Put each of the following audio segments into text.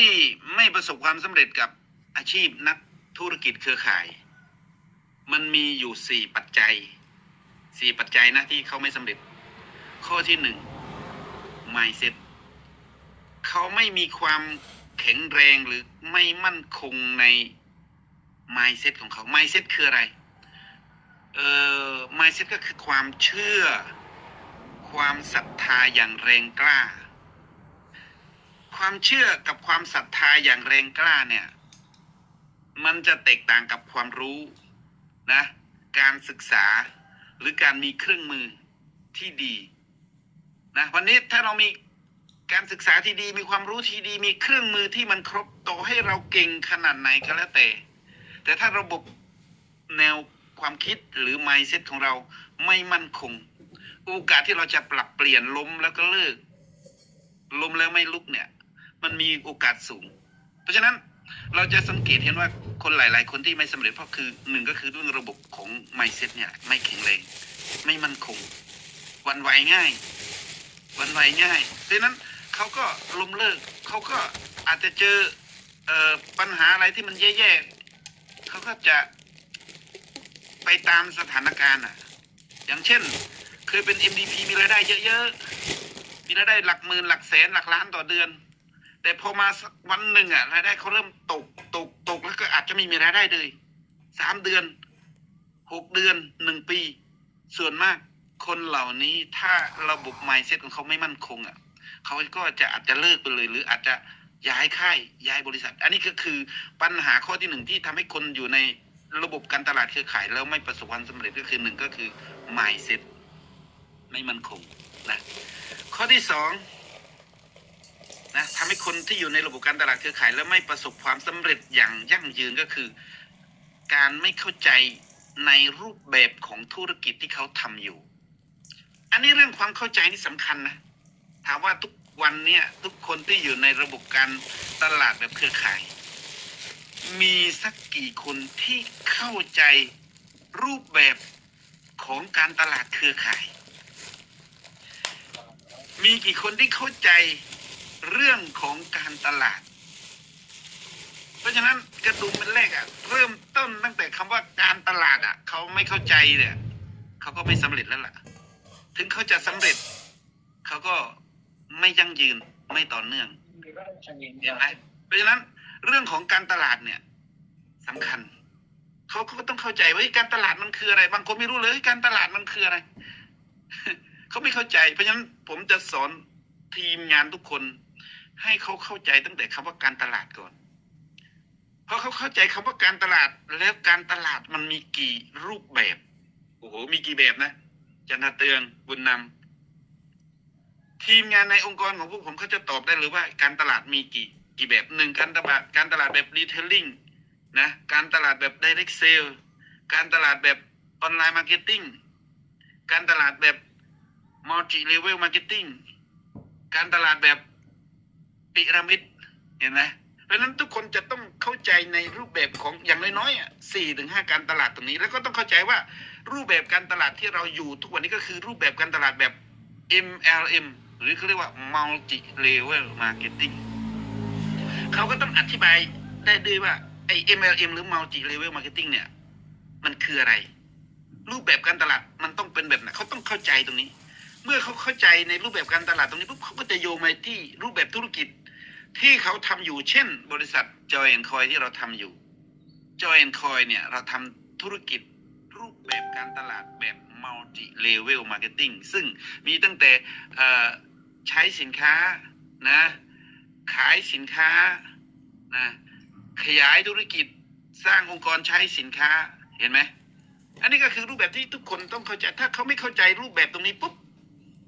ที่ไม่ประสบความสำเร็จกับอาชีพนักธุรกิจเครือข่าย มันมีอยู่สี่ปัจจัยสี่ปัจจัยนะที่เขาไม่สำเร็จ ข้อที่หนึ่ง mindset เขาไม่มีความแข็งแรงหรือไม่มั่นคงใน mindset ของเขา mindset คืออะไร เอ่อ mindset ก็คือความเชื่อ ความศรัทธาอย่างแรงกล้า ความเชื่อกับความศรัทธาอย่างแรงกล้าเนี่ย มันจะแตกต่างกับความรู้นะ การศึกษาหรือการมีเครื่องมือที่ดีนะวันนี้ถ้าเรามีการศึกษาที่ดีมีความรู้ที่ดี มีเครื่องมือที่มันครบต่อให้เราเก่งขนาดไหนก็แล้วแต่ แต่ถ้าระบบแนวความคิดหรือ mindset ของเราไม่มั่นคง โอกาสที่เราจะปรับเปลี่ยนล้มแล้วก็เลิกล้มแล้วไม่ลุกเนี่ย มันมีโอกาสสูง เพราะฉะนั้นเราจะสังเกตเห็นว่าคนหลาย ๆ คนที่ไม่สำเร็จเพราะคือหนึ่งก็คือเรื่องระบบของ mindset เนี่ย ไม่แข็งแรงไม่มั่นคง วันไหวง่าย วันไหวง่ายดังนั้นเขาก็ล้มเลิกเขาก็อาจจะเจอเออปัญหาอะไรที่มันแย่ๆเขาก็จะไปตามสถานการณ์อะ อย่างเช่น เคยเป็น MDP มีรายได้เยอะ ๆ มีรายได้หลักหมื่นหลักแสนหลักล้านต่อเดือน แต่พอมาสักวันหนึ่งอะรายได้เขาเริ่มตกตกตกแล้วก็อาจจะไม่มีรายได้เลยสามเดือนหกเดือนหนึ่งปี ส่วนมากคนเหล่านี้ถ้าระบบ mindset ของเขาไม่มั่นคงอะเขาก็จะอาจจะเลิกไปเลย หรืออาจจะย้ายค่ายย้ายบริษัท อันนี้ก็คือปัญหาข้อที่หนึ่งที่ทำให้คนอยู่ในระบบการตลาดเครือข่ายแล้วไม่ประสบความสำเร็จก็คือหนึ่งก็คือ mindset ไม่มั่นคงนะข้อที่สอง นะทำให้คนที่อยู่ในระบบการตลาดเครือข่ายแล้วไม่ประสบความสำเร็จอย่างยั่งยืนก็คือ การไม่เข้าใจในรูปแบบของธุรกิจที่เขาทำอยู่ อันนี้เรื่องความเข้าใจนี่สำคัญนะถามว่าทุกวันเนี่ยทุกคนที่อยู่ในระบบการตลาดแบบเครือข่าย มีสักกี่คนที่เข้าใจรูปแบบของการตลาดเครือข่าย มีกี่คนที่เข้าใจ เรื่องของการตลาด เพราะฉะนั้นกระดุมเป็นแรกอะเริ่มต้นตั้งแต่คำว่าการตลาดอะเขาไม่เข้าใจเนี่ยเขาก็ไม่สำเร็จแล้วล่ะ ถึงเขาจะสำเร็จ เขาก็ไม่ยั่งยืนไม่ต่อเนื่องเห็นไหมเพราะฉะนั้นเรื่องของการตลาดเนี่ยสำคัญเขาก็ต้องเข้าใจว่าการตลาดมันคืออะไร บางคนไม่รู้เลยการตลาดมันคืออะไรเขาไม่เข้าใจ เพราะฉะนั้นผมจะสอนทีมงานทุกคน ให้เขาเข้าใจตั้งแต่คำว่าการตลาดก่อน เพราะเขาเข้าใจคำว่าการตลาดแล้วการตลาดมันมีกี่รูปแบบ โอ้โห มีกี่แบบนะจันทเตืองบุญนำทีมงานในองค์กรของพวกผมเขาจะตอบได้เลยว่าการตลาดมีกี่ กี่แบบหนึ่งการตลาดการตลาดแบบรีเทลลิ่งนะการตลาดแบบ direct sale การตลาดแบบออนไลน์มาร์เก็ตติ้งการตลาดแบบ multi level marketing การตลาดแบบ ปิรามิดเห็นไหมเพราะฉะนั้นทุกคนจะต้องเข้าใจในรูปแบบของอย่างน้อยๆสี่ถึงห้าการตลาดตรงนี้ แล้วก็ต้องเข้าใจว่ารูปแบบการตลาดที่เราอยู่ทุกวันนี้ก็คือรูปแบบการตลาดแบบ MLM หรือเขาเรียกว่า multi level marketing เขาก็ต้องอธิบายได้ด้วยว่าไอ้ MLM หรือ multi level marketing เนี่ย มันคืออะไร รูปแบบการตลาดมันต้องเป็นแบบไหนเขาต้องเข้าใจตรงนี้ เมื่อเขาเข้าใจในรูปแบบการตลาดตรงนี้ปุ๊บเขาก็จะโยงมาที่รูปแบบธุรกิจ ที่เขาทำอยู่เช่น บริษัท Joy and Coy ที่เราทำอยู่ Joy and Coy เนี่ย เราทำธุรกิจรูปแบบการตลาดแบบ multi level marketing ซึ่งมีตั้งแต่ใช้สินค้านะขายสินค้านะขยายธุรกิจสร้างองค์กรใช้สินค้าเห็นไหมอันนี้ก็คือรูปแบบที่ทุกคนต้องเข้าใจ ถ้าเขาไม่เข้าใจรูปแบบตรงนี้ปุ๊บ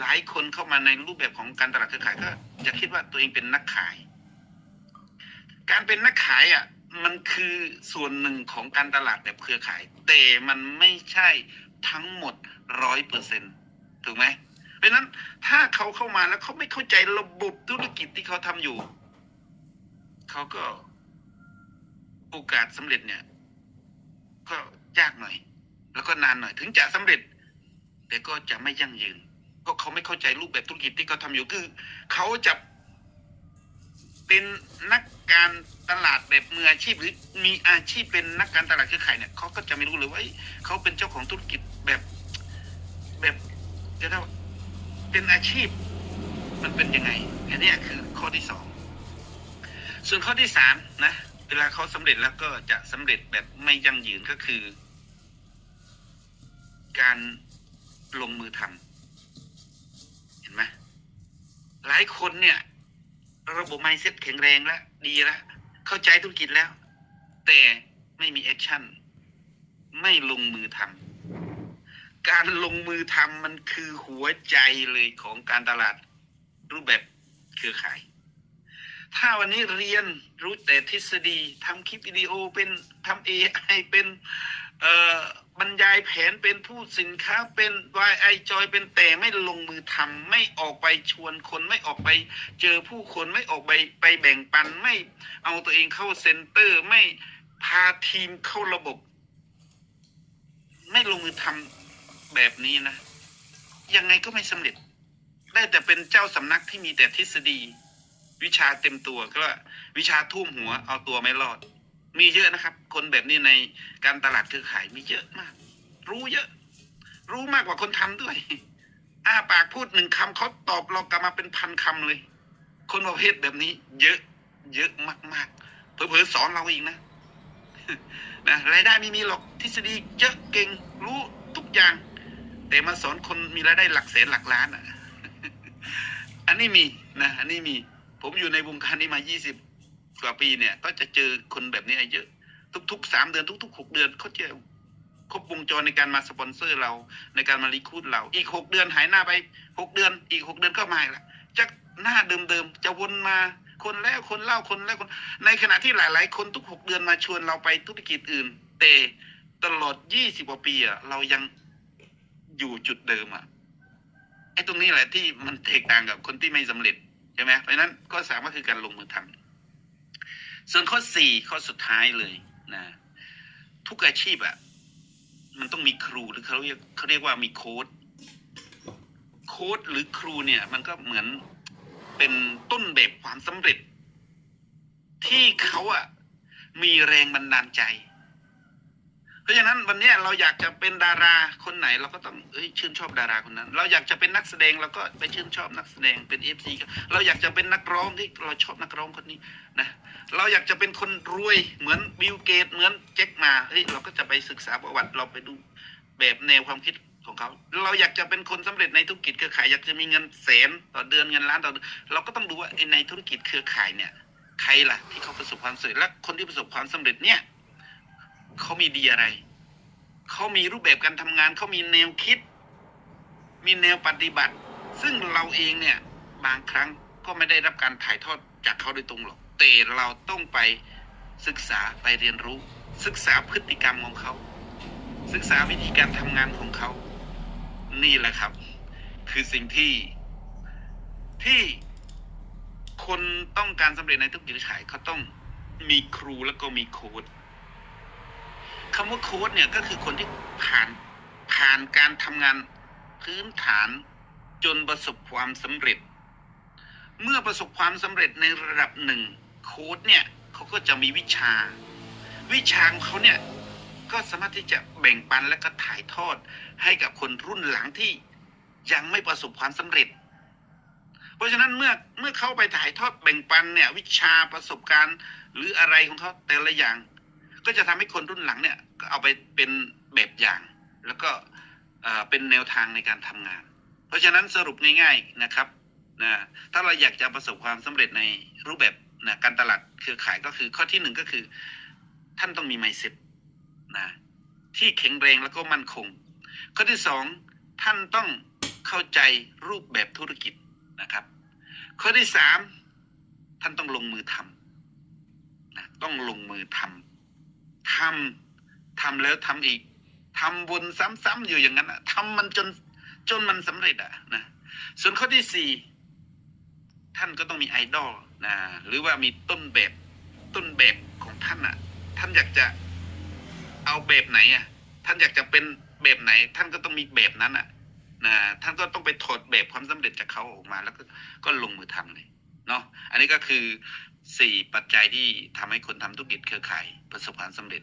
หลายคนเข้ามาในรูปแบบของการตลาดเครือข่ายก็ จะคิดว่าตัวเองเป็นนักขาย การเป็นนักขายอะ มันคือส่วนหนึ่งของการตลาดแบบเครือข่าย แต่มันไม่ใช่ทั้งหมดร้อยเปอร์เซ็นถูกไหมเพราะฉะนั้นถ้าเขาเข้ามาแล้วเขาไม่เข้าใจระบบธุรกิจที่เขาทำอยู่ เขาก็โอกาสสำเร็จเนี่ย ก็ยากหน่อย แล้วก็นานหน่อยถึงจะสำเร็จ แต่ก็จะไม่ยั่งยืน ก็เขาไม่เข้าใจรูปแบบธุรกิจที่เขาทำอยู่คือเขาจะเป็นนักการตลาดแบบมืออาชีพหรือมีอาชีพเป็นนักการตลาดคือข่ายเนี่ยเขาก็จะไม่รู้เลยว่าเขาเป็นเจ้าของธุรกิจแบบแบบจะเรียกว่าเป็นอาชีพมันเป็นยังไงอันนี้คือข้อที่สองส่วนข้อที่สามนะเวลาเขาสำเร็จแล้วก็จะสำเร็จแบบไม่ยั่งยืนก็คือ การลงมือทำเห็นไหมหลายคนเนี่ย ระบบไมเซ็ตแข็งแรงแล้วดีแล้วเข้าใจธุรกิจแล้ว แต่ไม่มีแอคชั่น ไม่ลงมือทำการลงมือทำมันคือหัวใจเลยของการตลาดรูปแบบเครือข่าย ถ้าวันนี้เรียนรู้แต่ทฤษฎีทำคลิปวิดีโอเป็นทำ AI เป็น บรรยายแผนเป็นผู้สินค้าเป็น YI จอยเป็นแต่ไม่ลงมือทำไม่ออกไปชวนคนไม่ออกไปเจอผู้คนไม่ออกไปไปแบ่งปัน ไม่เอาตัวเองเข้าเซ็นเตอร์ ไม่พาทีมเข้าระบบ ไม่ลงมือทำแบบนี้นะ ยังไงก็ไม่สำเร็จ ได้แต่เป็นเจ้าสำนักที่มีแต่ทฤษฎี วิชาเต็มตัวก็วิชาทุ่มหัวเอาตัวไม่รอด มีเยอะนะครับ คนแบบนี้ในการตลาดเครือข่ายมีเยอะมาก รู้เยอะ รู้มากกว่าคนทำด้วยอ้าปากพูดหนึ่งคำเขาตอบเรากลับมาเป็นพันคำเลย คนประเภทแบบนี้ เยอะ เยอะมากๆเผลอๆสอนเราอีกนะนะรายได้ไม่มีหรอกทฤษฎีเยอะเก่งรู้ทุกอย่าง แต่มาสอนคนมีรายได้หลักแสนหลักล้านอะ อันนี้มีนะอันนี้มี ผมอยู่ในวงการนี้มา20ก ว่าปีเนี่ยก็จะเจอคนแบบนี้เยอะ ทุกๆสามเดือนทุกๆหกเดือนเขาจะครบวงจรในการมาสปอนเซอร์เราในการมารีคูดเรา อีกหกเดือนหายหน้าไปหกเดือน อีกหกเดือนก็มาอีกละจากหน้าเดิมๆจะวนมาคนแล้วคนเล่าคนแล้วคน ในขณะที่หลาย ๆ คนทุกหกเดือนมาชวนเราไปธุรกิจอื่น แต่ตลอดยี่สิบกว่าปีอะเรายังอยู่จุดเดิมอะไอ้ตรงนี้แหละที่มันแตกต่างกับคนที่ไม่สำเร็จใช่ไหมเพราะนั้นก็สามก็คือการลงมือทำ ส่วนข้อสี่ข้อสุดท้ายเลยนะทุกอาชีพอะมันต้องมีครูหรือเขาเรียกเขาเรียกว่ามีโค้ดโค้ดหรือครูเนี่ย มันก็เหมือนเป็นต้นแบบความสำเร็จ ที่เขาอะมีแรงบันดาลใจ เพราะฉะนั้นวันนี้เราอยากจะเป็นดาราคนไหนเราก็ต้องเอ้ยชื่นชอบดาราคนนั้น เราอยากจะเป็นนักแสดงเราก็ไปชื่นชอบนักแสดงเป็นเอฟซีเราอยากจะเป็นนักร้องที่เราชอบนักร้องคนนี้นะเราอยากจะเป็นคนรวยเหมือนบิลเกตเหมือนแจ็คมาเฮ้ยเราก็จะไปศึกษาประวัติเราไปดูแบบแนวความคิดของเขาเราอยากจะเป็นคนสำเร็จในธุรกิจเครือข่ายอยากจะมีเงินแสนต่อเดือนเงินล้านต่อเดือนเราก็ต้องดูว่าในธุรกิจเครือข่ายเนี่ย ใครล่ะที่เขาประสบความสำเร็จและคนที่ประสบความสำเร็จเนี่ย เขามีดีอะไร เขามีรูปแบบการทำงาน เขามีแนวคิด มีแนวปฏิบัติ ซึ่งเราเองเนี่ยบางครั้งก็ไม่ได้รับการถ่ายทอดจากเขาโดยตรงหรอก แต่เราต้องไปศึกษาไปเรียนรู้ ศึกษาพฤติกรรมของเขา ศึกษาวิธีการทำงานของเขา นี่แหละครับ คือสิ่งที่ที่คนต้องการสำเร็จในธุรกิจขายเขาต้องมีครูแล้วก็มีโค้ด คำว่าโค้ดเนี่ยก็คือคนที่ผ่านผ่านการทำงานพื้นฐานจนประสบความสำเร็จ เมื่อประสบความสำเร็จในระดับหนึ่งโค้ดเนี่ยเขาก็จะมีวิชา วิชาของเขาเนี่ยก็สามารถที่จะแบ่งปันและก็ถ่ายทอดให้กับคนรุ่นหลังที่ยังไม่ประสบความสำเร็จ เพราะฉะนั้นเมื่อเมื่อเขาไปถ่ายทอดแบ่งปันเนี่ยวิชาประสบการณ์ หรืออะไรของเขาแต่ละอย่าง ก็จะทำให้คนรุ่นหลังเนี่ยก็เอาไปเป็นแบบอย่าง แล้วก็เป็นแนวทางในการทำงาน เพราะฉะนั้นสรุปง่ายๆนะครับนะถ้าเราอยากจะประสบความสำเร็จในรูปแบบนะการตลาดเครือข่ายก็คือข้อที่หนึ่งก็คือ ท่านต้องมีไมเซ็ตนะที่แข็งแรงแล้วก็มั่นคง ข้อที่สองท่านต้องเข้าใจรูปแบบธุรกิจนะครับ ข้อที่สามท่านต้องลงมือทำนะต้องลงมือทำ ทำทำแล้วทำอีกทำวนซ้ำๆอยู่อย่างนั้นทำมันจนจนมันสำเร็จอะนะส่วนข้อที่สี่ท่านก็ต้องมีไอดอลนะหรือว่ามีต้นแบบต้นแบบของท่านอะท่านอยากจะเอาแบบไหนอะท่านอยากจะเป็นแบบไหน ท่านก็ต้องมีแบบนั้นอะนะท่านก็ต้องไปถอดแบบความสำเร็จจากเขาออกมาแล้วก็ก็ลงมือทำเลยเนาะอันนี้ก็คือ สี่ปัจจัยที่ทำให้คนทำธุรกิจเครือข่ายประสบความสำเร็จ